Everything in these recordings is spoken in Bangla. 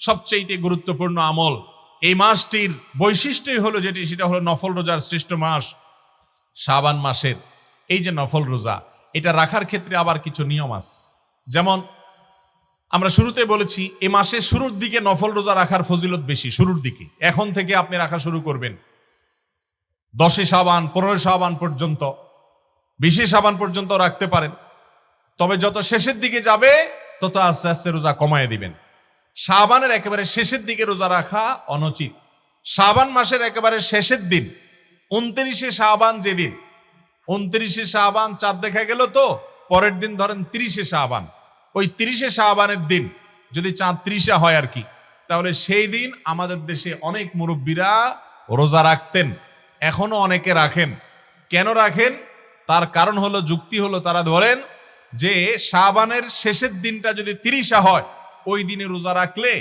সবচেয়ে গুরুত্বপূর্ণ আমল। এই মাসটির বৈশিষ্ট্যই হলো যেটি, সেটা হলো নফল রোজার শ্রেষ্ঠ মাস শাবান মাসের। এই যে নফল রোজা, এটা রাখার ক্ষেত্রে আবার কিছু নিয়ম আছে যেমন, আমরা শুরুতে বলেছি এই মাসের শুরুর দিকে নফল রোজা রাখার ফজিলত বেশি, শুরুর দিকে। এখন থেকে আপনি রাখা শুরু করবেন। দশে সাবান পনেরো সাবান পর্যন্ত, বিশে সাবান পর্যন্ত রাখতে পারেন। তবে যত শেষের দিকে যাবে, তত আস্তে আস্তে রোজা কমায় দিবেন। শাবানের একেবারে শেষের দিকে রোজা রাখা অনুচিত। শাবান মাসের একেবারে শেষের দিন, উনত্রিশে শাবান যেদিন, উনত্রিশে শাবান চাঁদ দেখা গেল তো, পরের দিন ধরেন তিরিশে শাবান। ওই তিরিশে শাবানের দিন যদি চাঁদ ত্রিশে হয় আর কি, তাহলে সেই দিন আমাদের দেশে অনেক মুরব্বীরা রোজা রাখতেন, এখনও অনেকে রাখেন। কেন রাখেন? তার কারণ হলো, যুক্তি হলো তারা ধরেন যে শাবানের শেষের দিনটা যদি তিরিশা হয় ওই দিনে রোজা রাখলে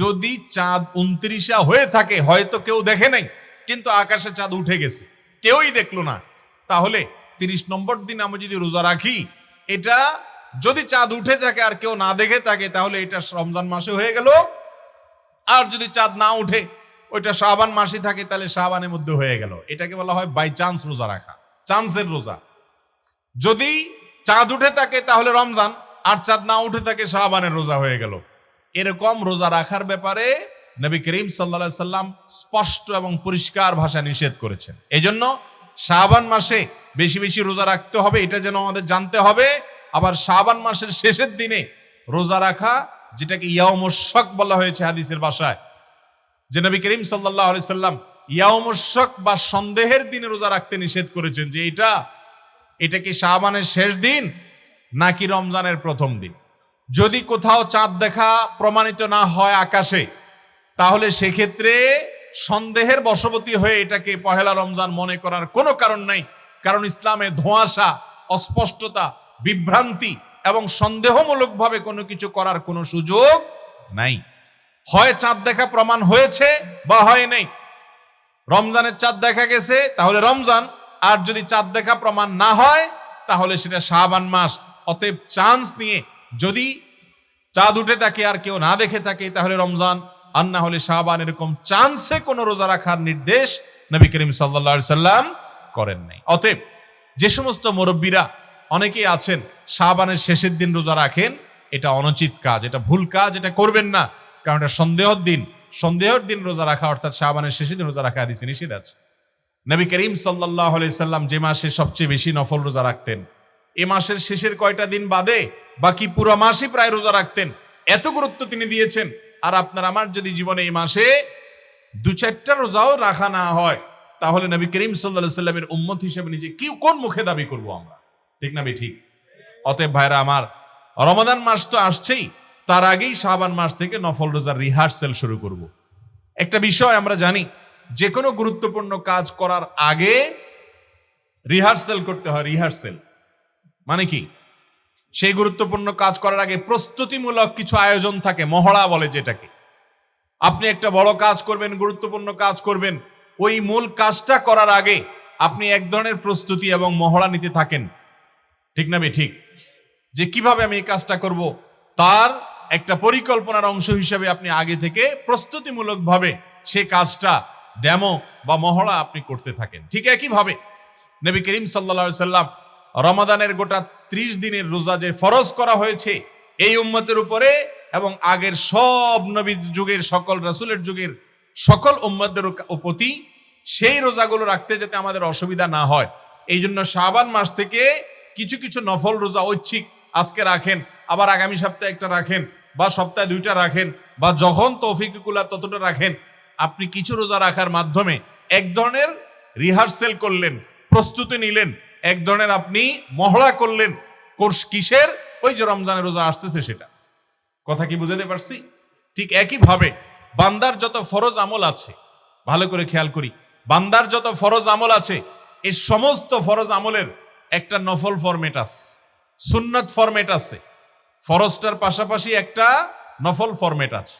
যদি চাঁদ উনত্রিশা হয়ে থাকে, হয়তো কেউ দেখে নাই, কিন্তু আকাশে চাঁদ উঠে গেছে। কেউই দেখল না। তাহলে তিরিশ নম্বর দিন আমি যদি রোজা রাখি, এটা যদি চাঁদ উঠে থাকে আর কেউ না দেখে থাকে, তাহলে এটা রমজান মাসে হয়ে গেল। আর যদি চাঁদ না উঠে, ওইটা শাবান মাসে থাকে, তাহলে শাবানের মধ্যে হয়ে গেল। এটাকে বলা হয় বাই চান্স রোজা রাখা চান্সের রোজা। যদি চাঁদ উঠে থাকে, তাহলে রমজান, আর চাঁদ না উঠে থাকে শাহবানের রোজা হয়ে গেল। এরকম রোজা রাখার ব্যাপারে নবী করিম সাল্লা সাল্লাম স্পষ্ট এবং পরিষ্কার ভাষা নিষেধ করেছেন। এজন্য শাহবান মাসে বেশি বেশি রোজা রাখতে হবে, এটা যেন আমাদের জানতে হবে। আবার শাহবান মাসের শেষের দিনে রোজা রাখা, যেটাকে ইয়ামশক বলা হয়েছে হাদিসের ভাষায়, যে নবী করিম সাল্লাহ সাল্লাম ইয়ামশক বা সন্দেহের দিনে রোজা রাখতে নিষেধ করেছেন যে এটা এটা কি শাহবানের শেষ দিন নাকি রমজানের প্রথম দিন? যদি কোথাও চাঁদ দেখা প্রমাণিত না হয় আকাশে, তাহলে সেক্ষেত্রে সন্দেহের বশবতী হয়ে এটাকে পহেলা রমজান মনে করার কোনো কারণ নাই। কারণ ইসলামে ধোঁয়াশা, অস্পষ্টতা, বিভ্রান্তি এবং সন্দেহমূলকভাবে কোনো কিছু করার কোনো সুযোগ নাই। হয় চাঁদ দেখা প্রমাণ হয়েছে বা হয় নাই। রমজানের চাঁদ দেখা গেছে, তাহলে রমজান। আর যদি চাঁদ দেখা প্রমাণ না হয়, তাহলে সেটা শাহবান মাস। অতএব চান্স নিয়ে যদি চাঁদ উঠে থাকে আর কেউ না দেখে থাকে, তাহলে রমজান, আর না হলে শাহবান এরকম চান্সে কোনো রোজা রাখার নির্দেশ নবী করিম সাল্লা সাল্লাম করেন নাই। অতএব যে সমস্ত মুরব্বীরা অনেকেই আছেন শাহবানের শেষের দিন রোজা রাখেন, এটা অনুচিত কাজ, এটা ভুল কাজ, এটা করবেন না, কারণ এটা সন্দেহর দিন। সন্দেহর দিন রোজা রাখা, অর্থাৎ শাহবানের শেষের দিন রোজা রাখা আদিসে নিষেধ আছে। নবী করিম সাল্লাহ সাল্লাম যে মাসে সবচেয়ে বেশি নফল রোজা রাখতেন এ মাসের শেষের কয়টা দিন বাদে বাকি পুরো মাসই প্রায় রোজা রাখতেন। এত গুরুত্ব তিনি দিয়েছেন। আর আপনার আমার যদি জীবনে এই মাসে দু চারটা রোজাও রাখা না হয়, তাহলে নবী করিম সাল্লাহ সাল্লামের উম্মত হিসেবে নিজে কি, কোন মুখে দাবি করব আমরা? ঠিক না ঠিক? অতএব ভাইরা আমার, রমাদান মাস তো আসছেই, তার আগেই শাহবান মাস থেকে নফল রোজার রিহার্সেল শুরু করব। একটা বিষয় আমরা জানি যে কোনো গুরুত্বপূর্ণ কাজ করার আগে রিহার্সেল করতে হয়, রিহার্সেল। মানে কি? সেই গুরুত্বপূর্ণ কাজ করার আগে প্রস্তুতিমূলক কিছু আয়োজন থাকে, মহড়া বলে যেটাকে। আপনি একটা বড় কাজ করবেন, গুরুত্বপূর্ণ কাজ করবেন, ওই মূল কাজটা করার আগে আপনি এক ধরনের প্রস্তুতি এবং মহড়া নিতে থাকেন। ঠিক না ঠিক। যে কীভাবে আমি এই কাজটা করব, তার একটা পরিকল্পনার অংশ হিসেবে আপনি আগে থেকে প্রস্তুতিমূলকভাবে সে কাজটা, ডেমো বা মহড়া আপনি করতে থাকেন। ঠিক একইভাবে নবী করিম সাল্লা সাল্লাম রমাদানের গোটা ত্রিশ দিনের রোজা যে ফরজ করা হয়েছে, এই উম্মতের উপরে এবং আগের সব নবী যুগের সকল রাসুলের যুগের সকল উম্মতদের প্রতি সেই রোজাগুলো রাখতে যাতে আমাদের অসুবিধা না হয়। এই জন্য শাবান মাস থেকে কিছু কিছু নফল রোজা ঐচ্ছিক আজকে রাখেন, আবার আগামী সপ্তাহে একটা রাখেন, বা সপ্তাহে দুইটা রাখেন, বা যখন তৌফিকুলা ততটা রাখেন, আপনি কিছু রোজা রাখার মাধ্যমে এক ধরনের রিহার্সেল করলেন, প্রস্তুতি নিলেন এক ধরনের আপনি মহড়া করলেন কোর্স কিসের? ওই যে রমজানের রোজা আসতেছে সেটা। কথা কি বুঝাতে পারছি? ঠিক একইভাবে বান্দার যত ফরজ আমল আছে, ভালো করে খেয়াল করি, বান্দার যত ফরজ আমল আছে এই সমস্ত ফরজ আমলের একটা নফল ফরমেট আছে, সুন্নত ফরমেট আছে। ফরজটার পাশাপাশি একটা নফল ফরমেট আছে।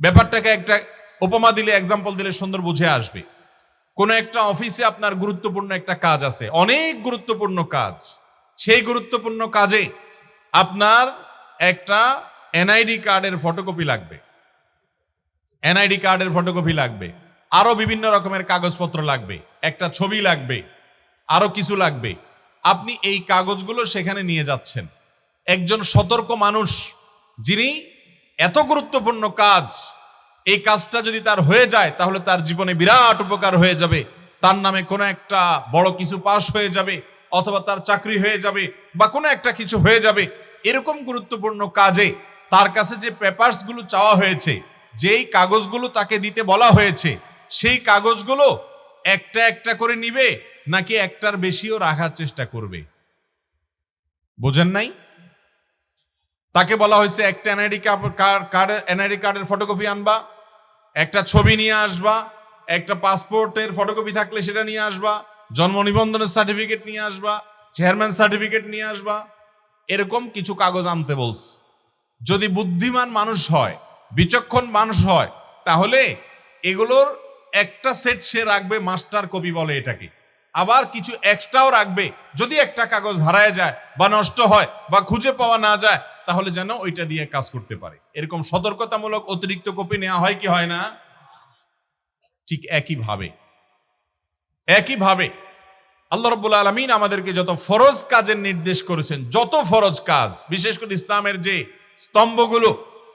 ব্যাপারটাকে একটা উপমা দিলে এক্সাম্পল দিলে সুন্দর বুঝে আসবে। কোনো একটা অফিসে আপনার গুরুত্বপূর্ণ একটা কাজ আছে, অনেক গুরুত্বপূর্ণ কাজ। সেই গুরুত্বপূর্ণ কাজে আপনার একটা এনআইডি কার্ডের ফটোকপি লাগবে। এনআইডি কার্ডের ফটোকপি লাগবে। আরও বিভিন্ন রকমের কাগজপত্র লাগবে। একটা ছবি লাগবে। আরও কিছু লাগবে। আপনি এই কাগজগুলো সেখানে নিয়ে যাচ্ছেন। একজন সতর্ক মানুষ, যিনি এত গুরুত্বপূর্ণ কাজ এই কাজটা যদি তার হয়ে যায়, তাহলে তার জীবনে বিরাট উপকার হয়ে যাবে। তার নামে কোনো একটা বড় কিছু পাশ হয়ে যাবে, অথবা তার চাকরি হয়ে যাবে, বা কোনো একটা কিছু হয়ে যাবে। এরকম গুরুত্বপূর্ণ কাজে তার কাছে যে পেপারসগুলো চাওয়া হয়েছে, যেই কাগজগুলো তাকে দিতে বলা হয়েছে, সেই কাগজগুলো একটা একটা করে নিবে, নাকি একটার বেশিও রাখার চেষ্টা করবে। বোঝেন নাই? তাকে বলা হয়েছে, একটা এনআইডি কার্ড এনআইডি কার্ডের ফটোকপি আনবা, একটা ছবি নিয়ে আসবা, একটা পাসপোর্টের ফটোকপি থাকলে সেটা নিয়ে আসবা, জন্ম নিবন্ধনের সার্টিফিকেট নিয়ে আসবা চেয়ারম্যান সার্টিফিকেট নিয়ে আসবা, এরকম কিছু কাগজ আনতে বলস যদি বুদ্ধিমান মানুষ হয়, বিচক্ষণ মানুষ হয়, তাহলে এগুলোর একটা সেট সে রাখবে মাস্টার কপি বলে এটাকে। আবার কিছু এক্সট্রাও রাখবে, যদি একটা কাগজ হারায় যায় বা নষ্ট হয় বা খুঁজে পাওয়া না যায় তাহলে যেন ওইটা দিয়ে কাজ করতে পারে। এরকম সতর্কতামূলক অতিরিক্ত কপি নেওয়া হয় কি হয় না? ঠিক একইভাবে। একইভাবে আল্লাহ রব্বুল আলমিন আমাদেরকে যত ফরজ কাজের নির্দেশ করেছেন, যত ফরজ কাজ, বিশেষ করে ইসলামের যে স্তম্ভগুলো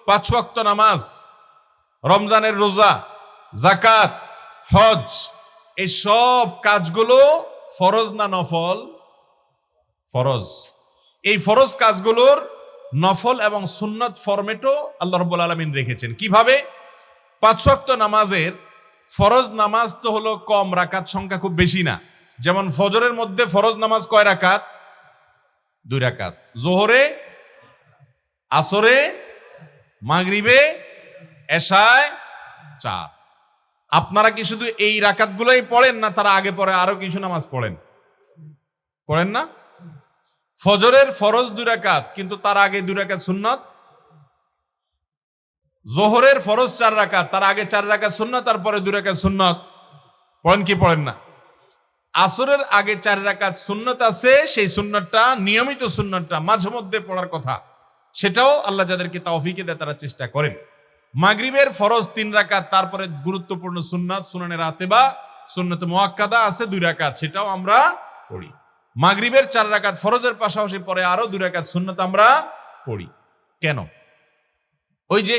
পাঁচ ওয়াক্ত নামাজ, রমজানের রোজা জাকাত হজ, এই সব কাজগুলো ফরজ না নফল? ফরজ। এই ফরজ কাজগুলোর নফল এবং সুন্নত ফরমেটও আল্লাহ রব্বুল আলমিন রেখেছেন। কীভাবে? পাঁচ ওয়াক্ত নামাজের ফরজ নামাজ তো হলো কম, রাকাত সংখ্যা খুব বেশি না। যেমন ফজরের মধ্যে ফরজ নামাজ কয় রাকাত? দুই রাকাত। জোহরে, আসরে, মাগরিবে, এশায় চার। আপনারা কি শুধু এই রাকাতগুলোই পড়েন না, তারা আগে পরে আরও কিছু নামাজ পড়েন? পড়েন না? ফজরের ফরজ দুই রাকাত, কিন্তু তার আগে দুই রাকাত সুন্নত। জোহরের ফরজ চার রাকাত, তার আগে চার রাকাত সুন্নত, তারপরে দুই রাকাত সুন্নত। পড়েন কি পড়েন না? আসরের আগে চার রাকাত সুন্নত আছে, সেই সুন্নতটা, নিয়মিত সুন্নতটা মাঝে মধ্যে পড়ার কথা। সেটাও আল্লাহ যাদেরকে তাওফিকে দেয়, তারা চেষ্টা করেন। মাগরিবের ফরজ তিন রাকাত, তারপরে গুরুত্বপূর্ণ সুন্নাত সুনানের আতেবা সুন্নত মোয়াক্কাদা আছে দুই রাকাত, সেটাও আমরা পড়ি। মাগরিবের চার রাকাত ফরজের পাশাপাশি পরে আরও দুই রাকাত সুন্নত আমরা পড়ি। কেন? ওই যে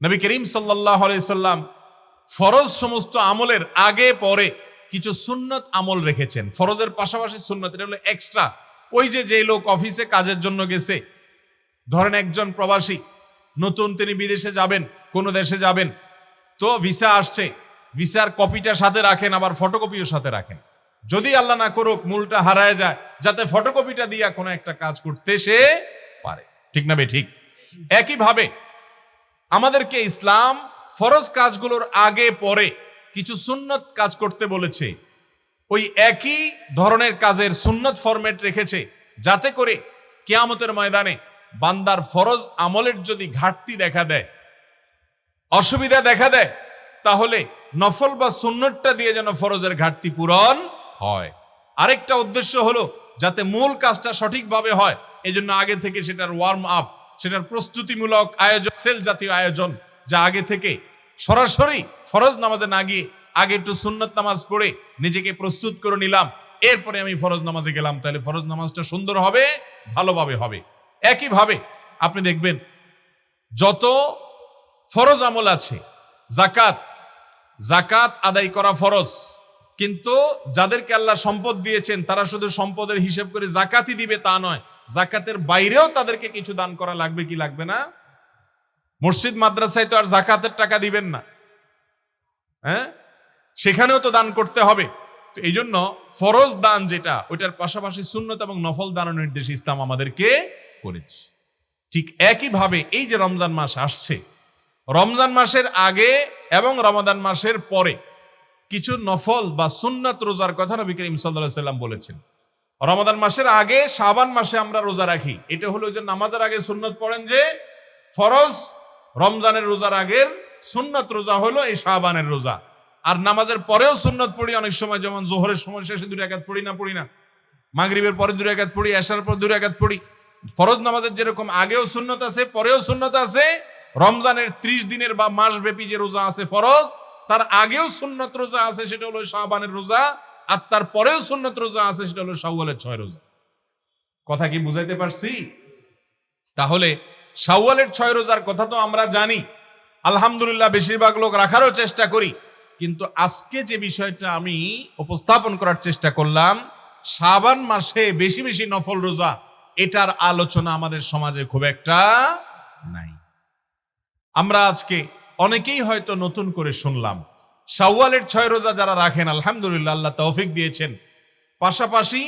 নবী করিম সাল্লাহ সাল্লাম ফরজ সমস্ত আমলের আগে পরে কিছু সুন্নত আমল রেখেছেন। ফরজের পাশাপাশি সুন্নত, এটা হলো এক্সট্রা ওই যে যে লোক অফিসে কাজের জন্য গেছে, ধরেন একজন প্রবাসী, নতুন তিনি বিদেশে যাবেন, কোন দেশে যাবেন, তো ভিসা আসছে ভিসার কপিটা সাথে রাখেন, আবার ফটোকপিও সাথে রাখেন। যদি আল্লাহ না করুক, মূলটা হারায় যায়, যাতে ফটোকপিটা দিয়া কোনো একটা কাজ করতে সে পারে। ঠিক না বে, ঠিক? একইভাবে আমাদেরকে ইসলাম ফরজ কাজগুলোর আগে, পরে কিছু সুন্নত কাজ করতে বলেছে। ওই একই ধরনের কাজের সুন্নত ফরম্যাট রেখেছে, যাতে করে কেয়ামতের ময়দানে বান্দার ফরজ আমলের যদি ঘাটতি দেখা দেয়, অসুবিধা দেখা দেয়, তাহলে নফল বা সুন্নতটা দিয়ে যেন ফরজের ঘাটতি পূরণ হয়। আরেকটা উদ্দেশ্য হলো যাতে মূল কাজটা সঠিকভাবে হয়, এজন্য আগে থেকে সেটার ওয়ার্ম আপ সেটার প্রস্তুতিমূলক আয়োজন, সেল জাতীয় আয়োজন, যা আগে থেকে সরাসরি ফরজ নামাজে না গিয়ে আগে একটু সুন্নত নামাজ পড়ে নিজেকে প্রস্তুত করে নিলাম, এরপরে আমি ফরজ নামাজে গেলাম, তাহলে ফরজ নামাজটা সুন্দর হবে, ভালোভাবে হবে। একইভাবে আপনি দেখবেন যত ফরজ আমল আছে জাকাত জাকাত আদায় করা ফরজ কিন্তু যাদেরকে আল্লাহ সম্পদ দিয়েছেন, তারা শুধু সম্পদের হিসেব করে জাকাতই দিবে তা নয়, জাকাতের বাইরেও তাদেরকে কিছু দান করা লাগবে কি লাগবে না? মসজিদ, মাদ্রাসায় তো আর জাকাতের টাকা দিবেন না। হ্যাঁ? সেখানেও তো দান করতে হবে। তো এই জন্য ফরজ দান যেটা, ওইটার পাশাপাশি শূন্যত এবং নফল দানের নির্দেশ ইসলাম আমাদেরকে করেছে। ঠিক একইভাবে এই যে রমজান মাস আসছে, রমজান মাসের আগে এবং রমাদান মাসের পরে কিছু নফল বা সুন্নাত রোজার কথা নবী করিম সাল্লাহ সাল্লাম বলেছেন। রমাদান মাসের আগে, শাবান মাসে আমরা রোজা রাখি। এটা হলো যে নামাজের আগে সুন্নত পড়েন যে ফরজ, রমজানের রোজার আগের সুন্নত রোজা হলো এই শাবানের রোজা। আর নামাজের পরেও সুন্নত পড়ি, অনেক সময় যেমন জোহরের সময় শেষে দুই একাত পড়ি না পড়ি না। মাগরিবের পরে দুই একাত পড়ি এসার পর দুই একাত পড়ি। ফরজ নামাজের যেরকম আগেও সুন্নত আছে, পরেও সুন্নত আছে। রমজানের ত্রিশ দিনের বা মাসব্যাপী যে রোজা আছে ফরজ তার আগেও সুন্নত রোজা আছে, সেটা হলো শাহবানের রোজা, আর তার পরেও সুন্নত রোজা আছে, সেটা হলো শাওয়ালের ছয় রোজা। কথা কি বুঝাইতে পারছি? তাহলে শাওয়ালের ছয় রোজার কথা তো আমরা জানি। আলহামদুলিল্লাহ, বেশিরভাগ লোক রাখারও চেষ্টা করি। কিন্তু আজকে যে বিষয়টা আমি উপস্থাপন করার চেষ্টা করলাম, শাবান মাসে বেশি বেশি নফল রোজা, এটার আলোচনা আমাদের সমাজে খুব একটা নাই। আমরা আজকে অনেকেই হয়তো নতুন করে শুনলাম। শাওয়ালের ছয় রোজা যারা রাখেন, আলহামদুলিল্লাহ, আল্লাহ তৌফিক দিয়েছেন। পাশাপাশি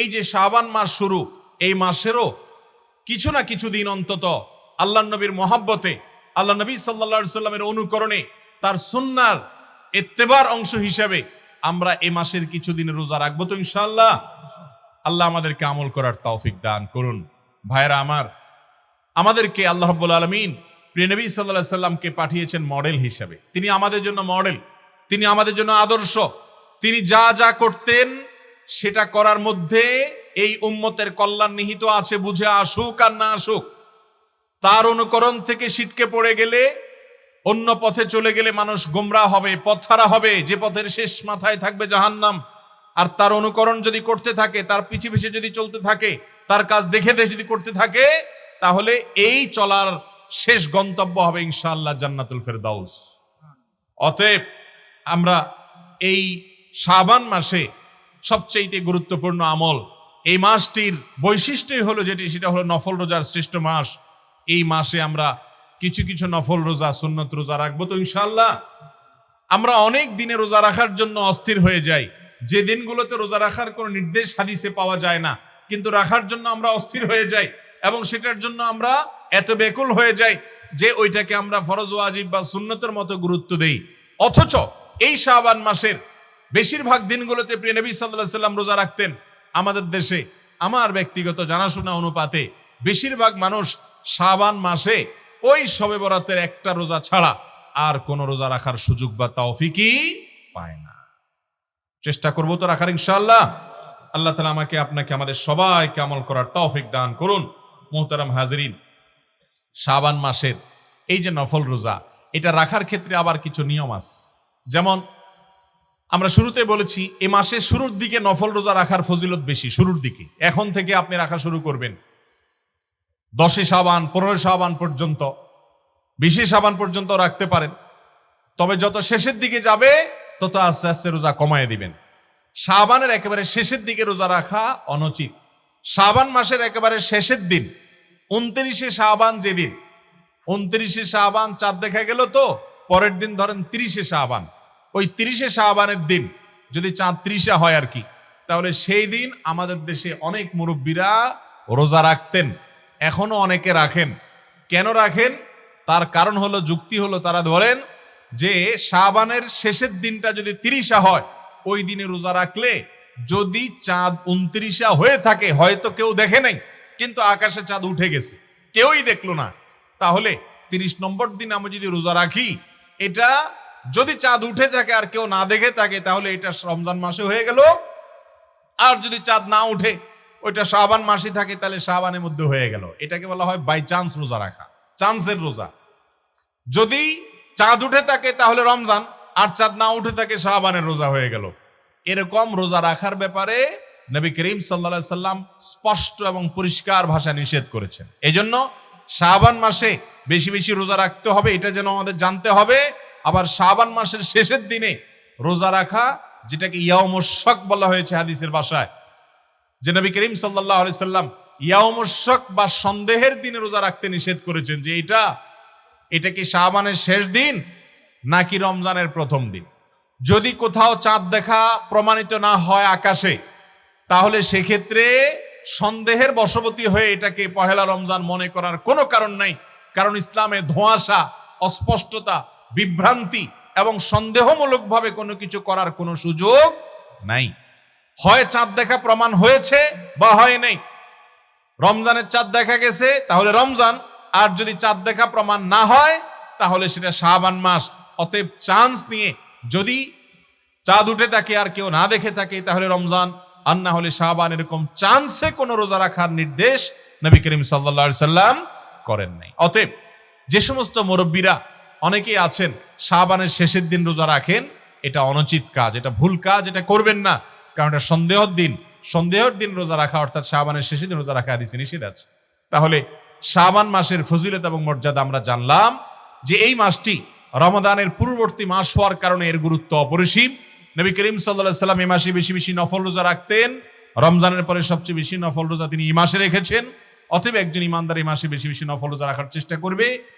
এই যে শাবান মাস শুরু, এই মাসেরও কিছু না কিছু দিন অন্তত আল্লাহ নবীর মহাব্বতে, আল্লাহ নবী সাল্লা সাল্লামের অনুকরণে তার সুন্নার এত্তেবার অংশ হিসাবে আমরা এ মাসের কিছু দিন রোজা রাখব তো ইনশাল্লাহ আল্লাহ আমাদেরকে আমল করার তৌফিক দান করুন। ভাইরা আমার, আমাদেরকে আল্লাহ রব্বুল আলমিন প্রিয়নবী সাল্লাহ সাল্লামকে পাঠিয়েছেন মডেল হিসাবে। তিনি আমাদের জন্য মডেল, তিনি আমাদের জন্য আদর্শ, তিনি যা যা করতেন সেটা করার মধ্যে এই উম্মতের কল্যাণ নিহিত আছে বুঝে আসুক আর না আসুক। তার অনুকরণ থেকে সিটকে পড়ে গেলে অন্য পথে চলে গেলে মানুষ গোমরা হবে, পথহারা হবে, যে পথের শেষ মাথায় থাকবে জাহান্নাম। আর তার অনুকরণ যদি করতে থাকে, তার পিছে পিছে যদি চলতে থাকে, তার কাজ দেখে দেখে যদি করতে থাকে, তাহলে এই চলার শেষ গন্তব্য হবে ইনশাআল্লাহ জান্নাতুল ফেরদাউস। অতএব আমরা এই শাবান মাসে সবচেয়ে গুরুত্বপূর্ণ আমল, এই মাসটির বৈশিষ্ট্যই হলো যেটি, সেটা হলো নফল রোজার শ্রেষ্ঠ মাস। এই মাসে আমরা কিছু কিছু নফল রোজা, সুন্নত রোজা রাখব তো ইনশাল্লাহ আমরা অনেক দিনে রোজা রাখার জন্য অস্থির হয়ে যাই। যে দিনগুলোতে রোজা রাখার কোনো নির্দেশ হাদিসে পাওয়া যায় না, কিন্তু রাখার জন্য আমরা অস্থির হয়ে যাই এবং সেটার জন্য আমরা এত বেকুল হয়ে যায় যে ওইটাকে আমরা ফরজ ওয়াজিব বা সুন্নতের মতো গুরুত্ব দেই। অথচ এই শাবান মাসের বেশিরভাগ দিনগুলোতে প্রিয় নবী সাল্লাহ সাল্লাম রোজা রাখতেন আমাদের দেশে। আমার ব্যক্তিগত জানাশোনা অনুপাতে বেশিরভাগ মানুষ শাবান মাসে ওই শবে বরাতের একটা রোজা ছাড়া আর কোনো রোজা রাখার সুযোগ বা তৌফিকই পায় না। চেষ্টা করব তো রাখার ইনশাল্লাহ আল্লাহ তালা আমাকে, আপনাকে, আমাদের সবাইকে আমল করার তৌফিক দান করুন। মোহতারাম হাজরিন শাবান মাসের, এই যে নফল রোজা, এটা রাখার ক্ষেত্রে আবার কিছু নিয়ম আছে। যেমন, আমরা শুরুতে বলেছি, এ মাসের শুরুর দিকে নফল রোজা রাখার ফজিলত বেশি, শুরুর দিকে। এখন থেকে আপনি রাখা শুরু করবেন। দশে সাবান পনেরো সাবান পর্যন্ত, বিশে সাবান পর্যন্ত রাখতে পারেন। তবে যত শেষের দিকে যাবে, তত আস্তে আস্তে রোজা কমায় দিবেন। সাবানের একেবারে শেষের দিকে রোজা রাখা অনুচিত। সাবান মাসের একেবারে শেষের দিন উনত্রিশে শাবান যেদিন। উনত্রিশে শাবান চাঁদ দেখা গেল তো, পরের দিন ধরেন তিরিশে শাবান। ওই তিরিশে শাহবানের দিন যদি চাঁদ ত্রিশে হয় আর কি, তাহলে সেই দিন আমাদের দেশে অনেক মুরব্বীরা রোজা রাখতেন, এখনও অনেকে রাখেন। কেন রাখেন? তার কারণ হলো, যুক্তি হলো তারা ধরেন যে শাহবানের শেষের দিনটা যদি তিরিশা হয়, ওই দিনে রোজা রাখলে যদি চাঁদ উনত্রিশা হয়ে থাকে, হয়তো কেউ দেখে নাই। কিন্তু আকাশে চাঁদ উঠে গেছে। কেউই দেখল না। তাহলে তিরিশ নম্বর দিন আমি যদি রোজা রাখি, এটা যদি চাঁদ উঠে থাকে আর কেউ না দেখে থাকে, তাহলে এটা রমজান মাসে হয়ে গেল। আর যদি চাঁদ না উঠে, ওইটা শাহবান মাসে থাকে, তাহলে শাহবানের মধ্যে হয়ে গেল। এটাকে বলা হয় বাই চান্স রোজা রাখা। চান্সের রোজা। যদি চাঁদ উঠে থাকে, তাহলে রমজান। আর চাঁদ না উঠে থাকে শাহবানের রোজা হয়ে গেল। এরকম রোজা রাখার ব্যাপারে নবী করিম সাল্লা সাল্লাম স্পষ্ট এবং পরিষ্কার ভাষা নিষেধ করেছেন। এজন্য শাহবান মাসে বেশি বেশি রোজা রাখতে হবে, এটা যেন আমাদের জানতে হবে। আবার শাবান মাসের শেষের দিনে রোজা রাখা, যেটাকে ইয়ামশক বলা হয়েছে হাদিসের ভাষায়, যে নবী করিম সাল্লাহ সাল্লাম ইয়ামশক বা সন্দেহের দিনে রোজা রাখতে নিষেধ করেছেন যে এটা এটা কি শাহবানের শেষ দিন নাকি রমজানের প্রথম দিন? যদি কোথাও চাঁদ দেখা প্রমাণিত না হয় আকাশে তাহলে সেক্ষেত্রে সন্দেহের বশবতী হয়ে এটাকে পহেলা রমজান মনে করার কোনো কারণ নাই। কারণ ইসলামে ধোঁয়াশা, অস্পষ্টতা, বিভ্রান্তি এবং সন্দেহমূলকভাবে কোনো কিছু করার কোনো সুযোগ নাই। হয় চাঁদ দেখা প্রমাণ হয়েছে বা হয় নেই। রমজানের চাঁদ দেখা গেছে, তাহলে রমজান। আর যদি চাঁদ দেখা প্রমাণ না হয়, তাহলে সেটা শাহবান মাস। অতএব চান্স নিয়ে যদি চাঁদ উঠে থাকে আর কেউ না দেখে থাকে, তাহলে রমজান আর না হলে শাহবান এরকম চান্সে কোনো রোজা রাখার নির্দেশ নবী করিম সাল্লা সাল্লাম করেন নাই। অতএব যে সমস্ত মুরব্বীরা অনেকেই আছেন, শাহবানের শেষের দিন রোজা রাখেন, এটা অনুচিত কাজ, এটা ভুল কাজ, এটা করবেন না। কারণ এটা সন্দেহর দিন। সন্দেহর দিন রোজা রাখা, অর্থাৎ শাহবানের শেষের দিন রোজা রাখা হাদিসে নিষেধ আছে। তাহলে শাবান মাসের ফজিলত এবং মর্যাদা আমরা জানলাম যে এই মাসটি রমাদানের পূর্ববর্তী মাস হওয়ার কারণে এর গুরুত্ব অপরিসীম। নবী করিম সাল্লাহ সাল্লাম এই মাসে বেশি বেশি নফল রোজা রাখতেন। রমজানের পরে সবচেয়ে বেশি নফল রোজা তিনি এই মাসে রেখেছেন। অতএব একজন ইমানদার এই মাসে বেশি বেশি নফল রোজা রাখার চেষ্টা করবে।